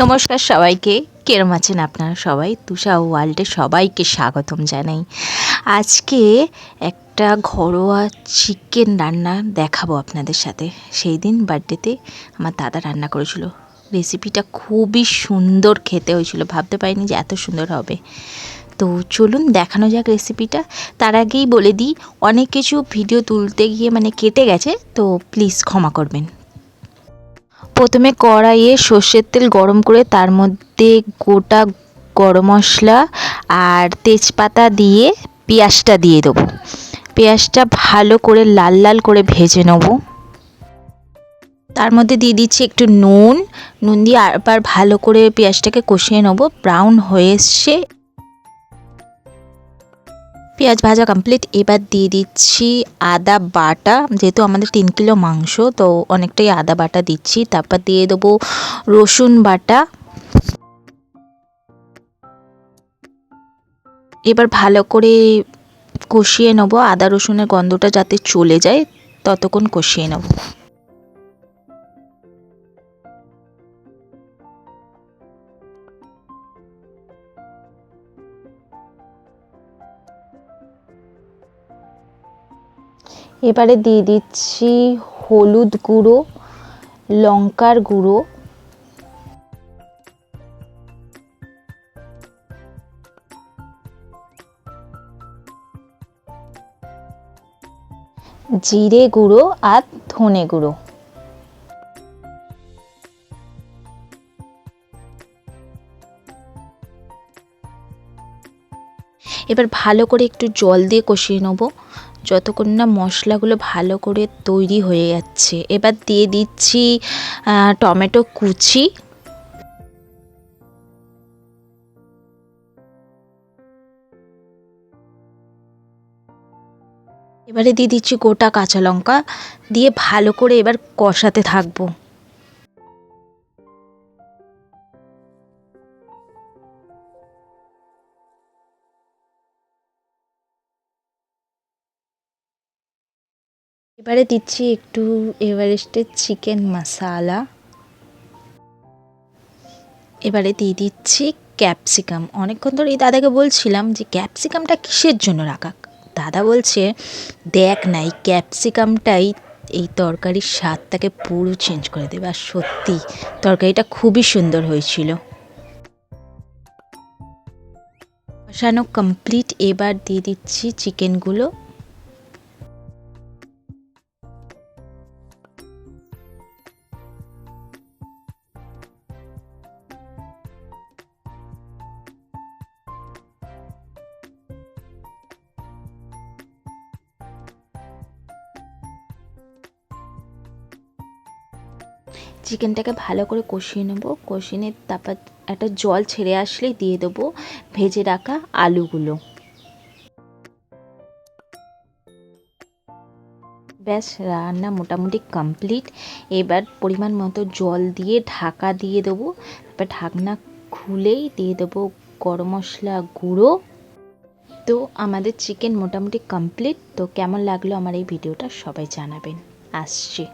নমস্কার সবাইকে। কেরম আছেন আপনারা সবাই? তুষা ওয়ার্ল্ডে সবাইকে স্বাগতম জানাই। আজকে একটা ঘরোয়া চিকেন রান্না দেখাবো আপনাদের সাথে। সেই দিন বার্থডেতে আমার দাদা রান্না করেছিল। রেসিপিটা খুবই সুন্দর খেতে হয়েছিল। ভাবতে পারিনি যে এত সুন্দর হবে। তো চলুন দেখানো যাক রেসিপিটা। তার আগেই বলে দিই, অনেক কিছু ভিডিও তুলতে গিয়ে মানে কেটে গেছে, তো প্লিজ ক্ষমা করবেন। প্রথমে কড়াইয়ে সর্ষের তেল গরম করে তার মধ্যে গোটা গরম মশলা আর তেজপাতা দিয়ে পেঁয়াজটা দিয়ে দেবো। পেঁয়াজটা ভালো করে লাল লাল করে ভেজে নেব। তার মধ্যে দিয়ে দিচ্ছি একটু নুন। নুন দিয়ে আবার ভালো করে পেঁয়াজটাকে কষিয়ে নেব। ব্রাউন হয়ে এসছে। পেঁয়াজ ভাজা কমপ্লিট এবার দিয়ে দিচ্ছি আদা বাটা, যেহেতু আমাদের তিন কিলো মাংস, তো অনেকটাই আদা বাটা দিচ্ছি। তারপর দিয়ে দেবো রসুন বাটা। এবার ভালো করে কষিয়ে নেব। আদা রসুনের গন্ধটা যাতে চলে যায়, ততক্ষণ কষিয়ে নেব। এবারে দিয়ে দিচ্ছি হলুদ গুঁড়ো, লঙ্কার গুঁড়ো। জিরে গুঁড়ো আর ধনে গুঁড়ো। এবার ভালো করে একটু জল দিয়ে কষিয়ে নেব। যতক্ষণ না মশলাগুলো ভালো করে তৈরি হয়ে যাচ্ছে। এবার দিয়ে দিচ্ছি টমেটো কুচি। এবারে দিয়ে দিচ্ছি গোটা কাঁচা লঙ্কা। দিয়ে ভালো করে এবার কষাতে থাকব। এবারে দিচ্ছি একটু এভারেস্টের চিকেন মশালা। এবারে দিয়ে দিচ্ছি ক্যাপসিকাম। অনেকক্ষণ ধরে এই দাদাকে বলছিলাম যে ক্যাপসিকামটা কিসের জন্য রাখা? দাদা বলছে, দেখ না, এই ক্যাপসিকামটাই এই তরকারির স্বাদটাকে পুরো চেঞ্জ করে দেবে। আর সত্যি, তরকারিটা খুবই সুন্দর হয়েছিল। কষানো কমপ্লিট এবার দিয়ে দিচ্ছি চিকেনগুলো। চিকেনটাকে ভালো করে কষিয়ে নেব। কষিয়ে তারপর একটা জল ছেড়ে আসলেই দিয়ে দেবো ভেজে রাখা আলুগুলো। ব্যাস, রান্না মোটামুটি কমপ্লিট এবার পরিমাণ মতো জল দিয়ে ঢাকা দিয়ে দেবো। তারপর ঢাকনা খুলেই দিয়ে দেবো গরম মশলা গুঁড়ো। তো আমাদের চিকেন মোটামুটি কমপ্লিট তো কেমন লাগল আমার এই ভিডিওটা সবাই জানাবেন। আসছি।